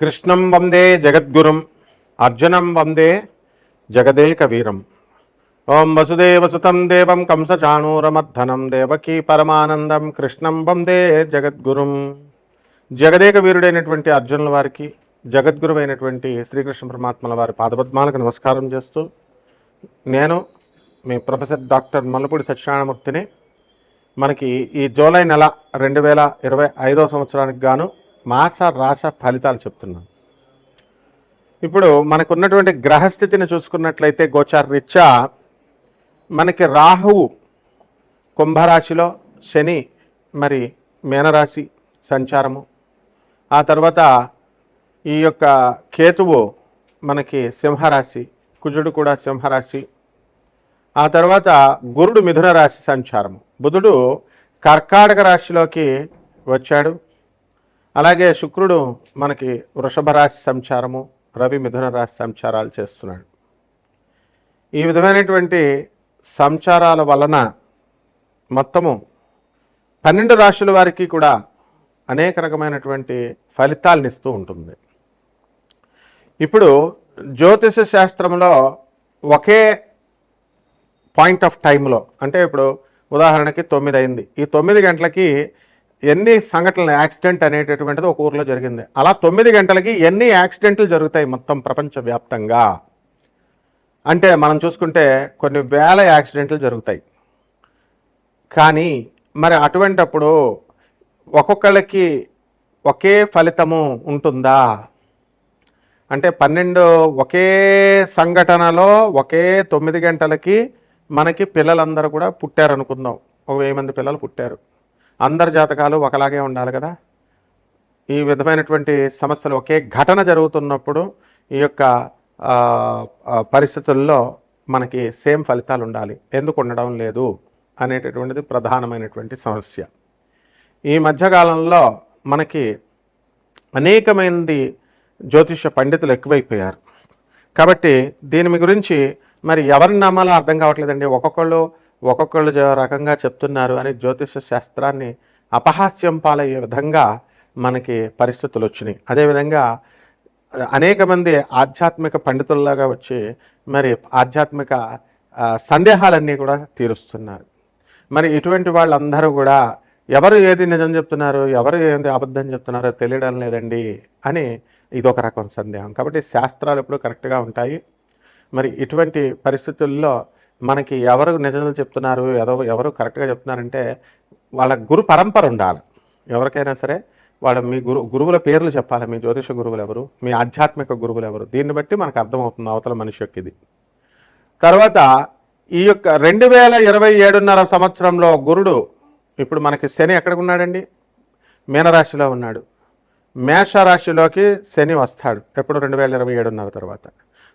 కృష్ణం వందే జగద్గురుం అర్జునం వందే జగదేక వీరం ఓం వసుదేవసుతం దేవం కంసచాణూరమర్ధనం దేవకీ పరమానందం కృష్ణం వందే జగద్గురుం. జగదేక వీరుడైనటువంటి అర్జునుల వారికి జగద్గురువైనటువంటి శ్రీకృష్ణ పరమాత్మల వారి పాదపద్మాలకు నమస్కారం చేస్తూ నేను మీ ప్రొఫెసర్ డాక్టర్ మల్లపూడి సత్యనారాయణమూర్తిని మనకి ఈ జూలై నెల రెండు వేల ఇరవై ఐదో సంవత్సరానికి గాను మాస రాశ ఫలితాలు చెప్తున్నాను. ఇప్పుడు మనకున్నటువంటి గ్రహస్థితిని చూసుకున్నట్లయితే గోచార రీత్యా మనకి రాహువు కుంభరాశిలో శని మరి మేనరాశి సంచారము. ఆ తర్వాత ఈ యొక్క కేతువు మనకి సింహరాశి కుజుడు కూడా సింహరాశి. ఆ తర్వాత గురుడు మిథున రాశి సంచారము. బుధుడు కర్కాటక రాశిలోకి వచ్చాడు. అలాగే శుక్రుడు మనకి వృషభ రాశి సంచారము రవి మిథున రాశి సంచారాలు చేస్తున్నాడు. ఈ విధమైనటువంటి సంచారాల వలన మొత్తము పన్నెండు రాశుల వారికి కూడా అనేక రకమైనటువంటి ఫలితాలను ఇస్తూ ఉంటుంది. ఇప్పుడు జ్యోతిష శాస్త్రంలో ఒకే పాయింట్ ఆఫ్ టైంలో అంటే ఇప్పుడు ఉదాహరణకి తొమ్మిది అయింది. ఈ తొమ్మిది గంటలకి ఎన్ని సంఘటనలు యాక్సిడెంట్ అనేటటువంటిది ఒక ఊర్లో జరిగింది. అలా తొమ్మిది గంటలకి ఎన్ని యాక్సిడెంట్లు జరుగుతాయి మొత్తం ప్రపంచవ్యాప్తంగా? అంటే మనం చూసుకుంటే కొన్ని వేల యాక్సిడెంట్లు జరుగుతాయి. కానీ మరి అటువంటప్పుడు ఒక్కొక్కళ్ళకి ఒకే ఫలితము ఉంటుందా? అంటే పన్నెండు ఒకే సంఘటనలో ఒకే తొమ్మిది గంటలకి మనకి పిల్లలందరూ కూడా పుట్టారు అనుకుందాం ఒక వెయ్యి మంది పిల్లలు పుట్టారు. అందరి జాతకాలు ఒకలాగే ఉండాలి కదా. ఈ విధమైనటువంటి సమస్యలు ఒకే ఘటన జరుగుతున్నప్పుడు ఈ యొక్క పరిస్థితుల్లో మనకి సేమ్ ఫలితాలు ఉండాలి. ఎందుకు ఉండడం లేదు అనేటటువంటిది ప్రధానమైనటువంటి సమస్య. ఈ మధ్యకాలంలో మనకి అనేకమైనది జ్యోతిష పండితులు ఎక్కువైపోయారు. కాబట్టి దీని గురించి మరి ఎవరిని నమ్మాలో అర్థం కావట్లేదండి. ఒక్కొక్కళ్ళు ఒక్కొక్కళ్ళు రకంగా చెప్తున్నారు అని జ్యోతిష శాస్త్రాన్ని అపహాస్యం పాలయ్యే విధంగా మనకి పరిస్థితులు వచ్చినాయి. అదేవిధంగా అనేక మంది ఆధ్యాత్మిక పండితుల్లాగా వచ్చి మరి ఆధ్యాత్మిక సందేహాలన్నీ కూడా తీరుస్తున్నారు. మరి ఇటువంటి వాళ్ళందరూ కూడా ఎవరు ఏది నిజం చెప్తున్నారు ఎవరు ఏది అబద్ధం చెప్తున్నారో తెలియడం లేదండి అని ఇదొక రకం సందేహం. కాబట్టి శాస్త్రాలు ఎప్పుడు కరెక్ట్గా ఉంటాయి. మరి ఇటువంటి పరిస్థితుల్లో మనకి ఎవరు నిజాలు చెప్తున్నారు ఎదో ఎవరు కరెక్ట్గా చెప్తున్నారంటే వాళ్ళ గురు పరంపర ఉండాలి. ఎవరికైనా సరే వాళ్ళ మీ గురు గురువుల పేర్లు చెప్పాలి. మీ జ్యోతిష గురువులు ఎవరు మీ ఆధ్యాత్మిక గురువులు ఎవరు దీన్ని బట్టి మనకు అర్థమవుతుంది అవతల మనిషి యొక్క ఇది. తర్వాత ఈ యొక్క రెండు వేల ఇరవై ఏడున్నర సంవత్సరంలో గురుడు ఇప్పుడు మనకి శని ఎక్కడికి ఉన్నాడండి మీనరాశిలో ఉన్నాడు. మేషరాశిలోకి శని వస్తాడు ఎప్పుడు? రెండు వేల ఇరవై ఏడున్నర తర్వాత.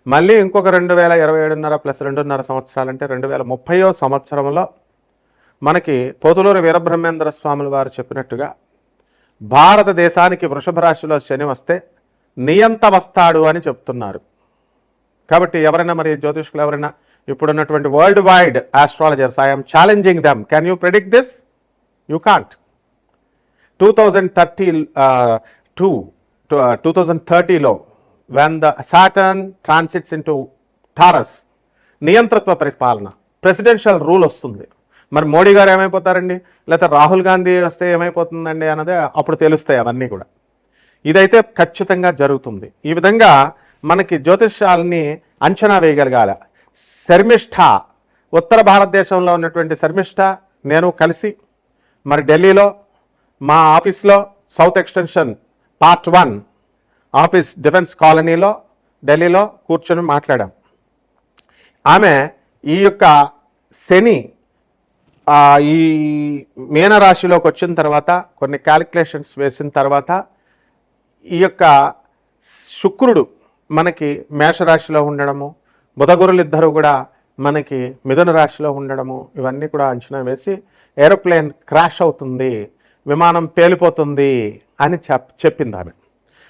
మళ్ళీ ఇంకొక రెండు వేల ఇరవై ఏడున్నర ప్లస్ రెండున్నర సంవత్సరాలంటే రెండు వేల ముప్పయో సంవత్సరంలో మనకి పోతులూరు వీరబ్రహ్మేంద్ర స్వాముల వారు చెప్పినట్టుగా భారతదేశానికి వృషభ రాశిలో శని వస్తే నియంత వస్తాడు అని చెప్తున్నారు. కాబట్టి ఎవరైనా మరి జ్యోతిష్కులు ఎవరైనా ఇప్పుడున్నటువంటి world wide astrologers I'm challenging them. Can you predict this you can't two thousand thirty two two thousand థర్టీలో when the Saturn transits in to Taurus నియంత్రత్వ పరిపాలన ప్రెసిడెన్షియల్ రూల్ వస్తుంది. మరి మోడీ గారు ఏమైపోతారండి? లేకపోతే రాహుల్ గాంధీ వస్తే ఏమైపోతుందండి అన్నదే అప్పుడు తెలుస్తాయి అవన్నీ కూడా. ఇదైతే ఖచ్చితంగా జరుగుతుంది. ఈ విధంగా మనకి జ్యోతిష్యాలని అంచనా వేయగలగాల. శర్మిష్ఠ ఉత్తర భారతదేశంలో ఉన్నటువంటి శర్మిష్ఠ నేను కలిసి మరి ఢిల్లీలో మా ఆఫీస్లో south extension part one office defence కాలనీలో ఢిల్లీలో కూర్చొని మాట్లాడాం. ఆమె ఈ యొక్క శని ఈ మీనరాశిలోకి వచ్చిన తర్వాత కొన్ని క్యాలిక్యులేషన్స్ వేసిన తర్వాత ఈ యొక్క శుక్రుడు మనకి మేషరాశిలో ఉండడము బుధగురులు ఇద్దరు కూడా మనకి మిథున రాశిలో ఉండడము ఇవన్నీ కూడా అంచనా వేసి ఏరోప్లేన్ క్రాష్ అవుతుంది విమానం పేలిపోతుంది అని చెప్ చెప్పింది ఆమె.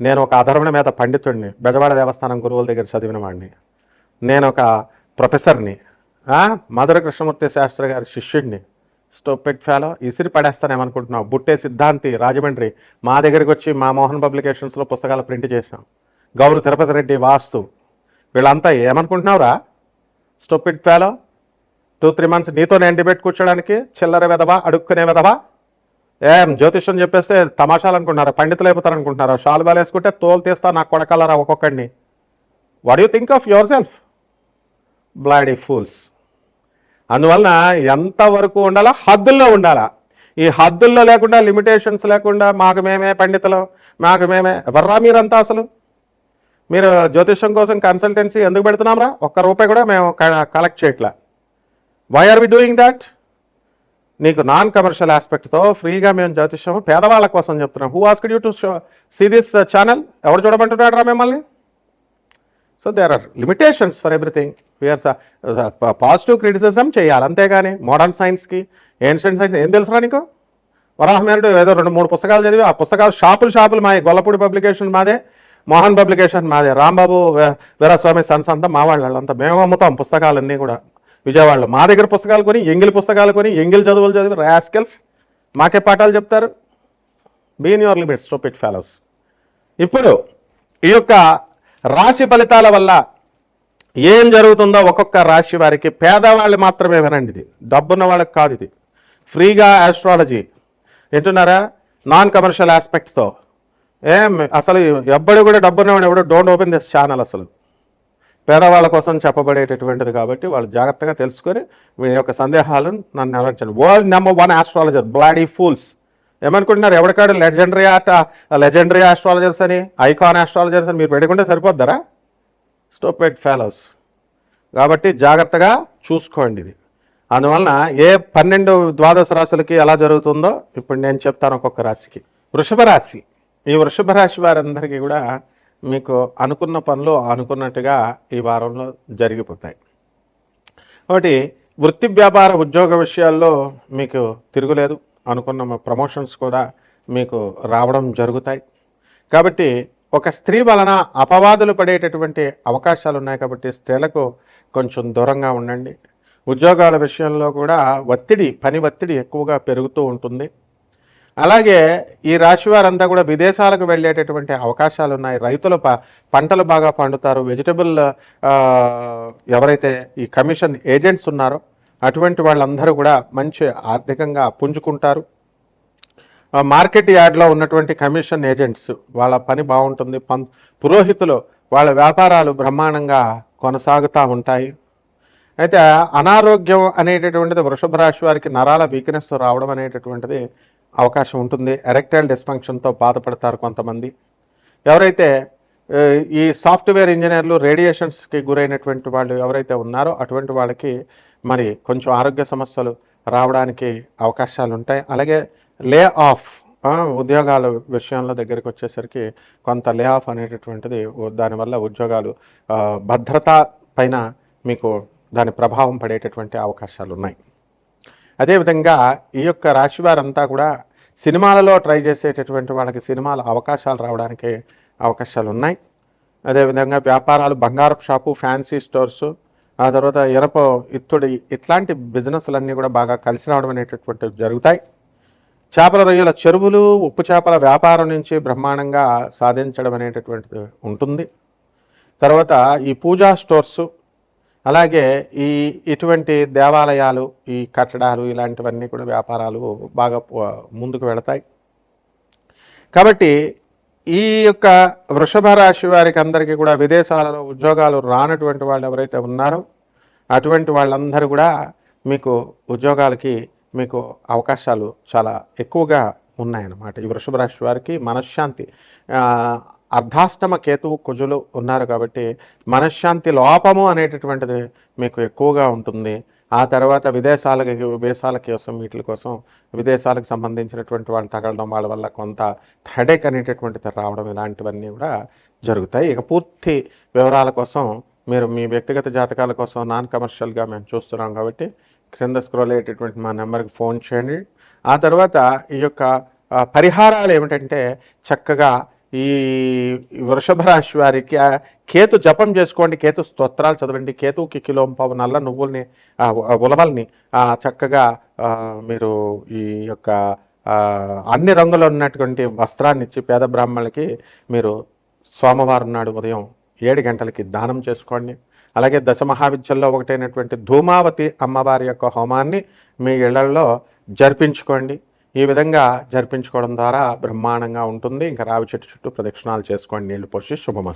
నేను ఒక అధర్వణ మీద పండితుడిని బెజవాడ దేవస్థానం గురువుల దగ్గర చదివిన వాడిని నేను ఒక ప్రొఫెసర్ని మధుర కృష్ణమూర్తి శాస్త్రి గారి శిష్యుడిని స్టోపెట్ ఫెలో ఇసిరి పడేస్తానేమనుకుంటున్నావు? బుట్టే సిద్ధాంతి రాజమండ్రి. మా దగ్గరికి వచ్చి మా మోహన్ పబ్లికేషన్స్లో పుస్తకాలు ప్రింట్ చేశాం. గౌరు తిరుపతి రెడ్డి వాస్తు. వీళ్ళంతా ఏమనుకుంటున్నావురా? Stupid fellow two three months నీతో నేను డిబేట్ కూర్చోడానికి చిల్లర వెదవా అడుక్కునే వెదవా ఏం జ్యోతిష్యం చెప్పేస్తే తమాషాలు అనుకుంటున్నారా పండితులు అయిపోతారు అనుకుంటున్నారా షాల్ బాల్ వేసుకుంటే తోలు తీస్తా నాకు కొడకలరా ఒక్కొక్కడిని? What you think of yourself bloody fools అందువలన ఎంతవరకు ఉండాలా హద్దుల్లో ఉండాలా? ఈ హద్దుల్లో లేకుండా లిమిటేషన్స్ లేకుండా మాకు మేమే పండితులు మాకు మేమే ఎవర్రా మీరంతా అసలు? మీరు జ్యోతిష్యం కోసం కన్సల్టెన్సీ ఎందుకు పెడుతున్నాంరా? ఒక్క రూపాయి కూడా మేము కలెక్ట్ చేయట్లా. Why are we doing that నీకు నాన్ కమర్షియల్ ఆస్పెక్ట్తో ఫ్రీగా మేము జ్యోతిష్యం పేదవాళ్ళ కోసం చెప్తున్నాం. Who ask you to show see this channel ఎవరు చూడమంటున్నాడు రా మిమ్మల్ని so there are limitations for everything we are positive criticism చేయాలి. అంతేగాని మోడర్న్ సైన్స్కి ఏన్షియంట్ సైన్స్ ఏం తెలుసురా నీకు? వరాహమేరుడు ఏదో రెండు మూడు పుస్తకాలు చదివి ఆ పుస్తకాలు షాపులు షాపులు మాది గొల్లపూడి పబ్లికేషన్ మాదే మోహన్ పబ్లికేషన్ మాదే. రాంబాబు వీరస్వామి సన్స్ అంతా మా వాళ్ళంతా. మేము అమ్ముతాం పుస్తకాలన్నీ కూడా. విజయవాడలో. మా దగ్గర పుస్తకాలు కొని ఎంగిల్ పుస్తకాలు కొని ఎంగిల్ చదువులు చదివి రాస్కెల్స్ మాకే పాఠాలు చెప్తారు. Be in your limits stop it fellows ఇప్పుడు ఈ యొక్క రాశి ఫలితాల వల్ల ఏం జరుగుతుందో ఒక్కొక్క రాశి వారికి పేదవాళ్ళు మాత్రమే వినండి ఇది. డబ్బున్న వాళ్ళకి కాదు ఇది. ఫ్రీగా ఆస్ట్రాలజీ వింటున్నారా? నాన్ కమర్షియల్ ఆస్పెక్ట్తో ఏం అసలు ఎవ్వడు కూడా డబ్బున్నవాడు ఎవడో? డోంట్ ఓపెన్ దిస్ ఛానల్ అసలు. పేదవాళ్ళ కోసం చెప్పబడేటటువంటిది కాబట్టి వాళ్ళు జాగ్రత్తగా తెలుసుకొని మీ యొక్క సందేహాలను నన్ను నెరవేర్చండి world number one astrologer bloody fools ఏమనుకుంటున్నారు? ఎవరికాడు లెజెండరీ ఆట లెజెండరీ ఆస్ట్రాలజర్స్ అని ఐకాన్ ఆస్ట్రాలజర్స్ అని మీరు పెట్టుకుంటే సరిపోద్దారా? స్టోపెడ్ ఫెలోస్ కాబట్టి జాగ్రత్తగా చూసుకోండి ఇది. అందువలన ఏ పన్నెండు ద్వాదశ రాశులకి ఎలా జరుగుతుందో ఇప్పుడు నేను చెప్తాను ఒక్కొక్క రాశికి. వృషభ రాశి. ఈ వృషభ రాశి వారందరికీ కూడా మీకు అనుకున్న పనులు అనుకున్నట్టుగా ఈ వారంలో జరిగిపోతాయి. కాబట్టి వృత్తి వ్యాపార ఉద్యోగ విషయాల్లో మీకు తిరుగులేదు. అనుకున్న ప్రమోషన్స్ కూడా మీకు రావడం జరుగుతాయి. కాబట్టి ఒక స్త్రీ వలన అపవాదులు పడేటటువంటి అవకాశాలు ఉన్నాయి కాబట్టి స్త్రీలకు కొంచెం దూరంగా ఉండండి. ఉద్యోగాల విషయంలో కూడా ఒత్తిడి పని ఒత్తిడి ఎక్కువగా పెరుగుతూ ఉంటుంది. అలాగే ఈ రాశి వారంతా కూడా విదేశాలకు వెళ్ళేటటువంటి అవకాశాలు ఉన్నాయి రైతులు పంటలు బాగా పండుతారు. వెజిటబుల్ ఎవరైతే ఈ కమిషన్ ఏజెంట్స్ ఉన్నారో అటువంటి వాళ్ళందరూ కూడా మంచి ఆర్థికంగా పుంజుకుంటారు. మార్కెట్ యార్డ్లో ఉన్నటువంటి కమిషన్ ఏజెంట్స్ వాళ్ళ పని బాగుంటుంది. పం పురోహితులు వాళ్ళ వ్యాపారాలు బ్రహ్మాండంగా కొనసాగుతూ ఉంటాయి. అయితే అనారోగ్యం అనేటటువంటిది వృషభ రాశి వారికి నరాల వీక్నెస్ రావడం అనేటటువంటిది అవకాశం ఉంటుంది. ఎరెక్టైల్ డిస్ఫంక్షన్తో బాధపడతారు కొంతమంది. ఎవరైతే ఈ సాఫ్ట్వేర్ ఇంజనీర్లు రేడియేషన్స్కి గురైనటువంటి వాళ్ళు ఎవరైతే ఉన్నారో అటువంటి వాళ్ళకి మరి కొంచెం ఆరోగ్య సమస్యలు రావడానికి అవకాశాలు ఉంటాయి అలాగే లే ఆఫ్ ఉద్యోగాల విషయంలో దగ్గరికి వచ్చేసరికి కొంత లే ఆఫ్ అనేటటువంటిది దానివల్ల ఉద్యోగాలు భద్రత పైన మీకు దాని ప్రభావం పడేటటువంటి అవకాశాలు ఉన్నాయి అదేవిధంగా ఈ యొక్క రాశి వారంతా కూడా సినిమాలలో ట్రై చేసేటటువంటి వాళ్ళకి సినిమాల అవకాశాలు రావడానికి అవకాశాలు ఉన్నాయి అదేవిధంగా వ్యాపారాలు బంగారపు షాపు ఫ్యాన్సీ స్టోర్స్ ఆ తర్వాత ఇరప ఇత్తుడి ఇట్లాంటి బిజినెస్లన్నీ కూడా బాగా కలిసి రావడం అనేటటువంటివి జరుగుతాయి. చేపల రొయ్యల చెరువులు ఉప్పు చేపల వ్యాపారం నుంచి బ్రహ్మాండంగా సాధించడం అనేటటువంటిది ఉంటుంది. తర్వాత ఈ పూజా స్టోర్సు అలాగే ఈ ఇటువంటి దేవాలయాలు ఈ కట్టడాలు ఇలాంటివన్నీ కూడా వ్యాపారాలు బాగా ముందుకు వెళతాయి. కాబట్టి ఈ యొక్క వృషభ రాశి వారికి అందరికీ కూడా విదేశాలలో ఉద్యోగాలు రానటువంటి వాళ్ళు ఎవరైతే ఉన్నారో అటువంటి వాళ్ళందరూ కూడా మీకు ఉద్యోగాలకి మీకు అవకాశాలు చాలా ఎక్కువగా ఉన్నాయన్నమాట. ఈ వృషభ రాశి వారికి మనశ్శాంతి అర్ధాష్టమ కేతువు కుజులు ఉన్నారు కాబట్టి మనశ్శాంతి లోపము అనేటటువంటిది మీకు ఎక్కువగా ఉంటుంది. ఆ తర్వాత విదేశాలకి విదేశాల కోసం వీటి కోసం విదేశాలకు సంబంధించినటువంటి వాళ్ళు తగలడం వాళ్ళ వల్ల కొంత హెడేక్ అనేటటువంటిది రావడం ఇలాంటివన్నీ కూడా జరుగుతాయి. ఇక పూర్తి వివరాల కోసం మీరు మీ వ్యక్తిగత జాతకాల కోసం నాన్ కమర్షియల్గా మేము చూస్తున్నాం కాబట్టి క్రింద స్క్రోల్ అయ్యేటటువంటి మా నెంబర్కి ఫోన్ చేయండి. ఆ తర్వాత ఈ యొక్క పరిహారాలు ఏమిటంటే చక్కగా ఈ వృషభ రాశి వారికి కేతు జపం చేసుకోండి కేతు స్తోత్రాలు చదవండి కేతుకి కిలో పావు నల్ల నువ్వుల్ని ఉలవల్ని చక్కగా మీరు ఈ యొక్క అన్ని రంగులు ఉన్నటువంటి వస్త్రాన్ని ఇచ్చి పేద బ్రాహ్మణులకి మీరు సోమవారం నాడు ఉదయం ఏడు గంటలకి దానం చేసుకోండి. అలాగే దశ మహావిద్యల్లో ఒకటైనటువంటి ధూమావతి అమ్మవారి యొక్క హోమాన్ని మీ ఇళ్ళలో జరిపించుకోండి. ఈ విధంగా జరిపించుకోవడం ద్వారా బ్రహ్మాండంగా ఉంటుంది. ఇంకా రావి చెట్టు చుట్టూ ప్రదక్షిణాలు చేసుకోండి. నీళ్ళు పోసి శుభమస్తు.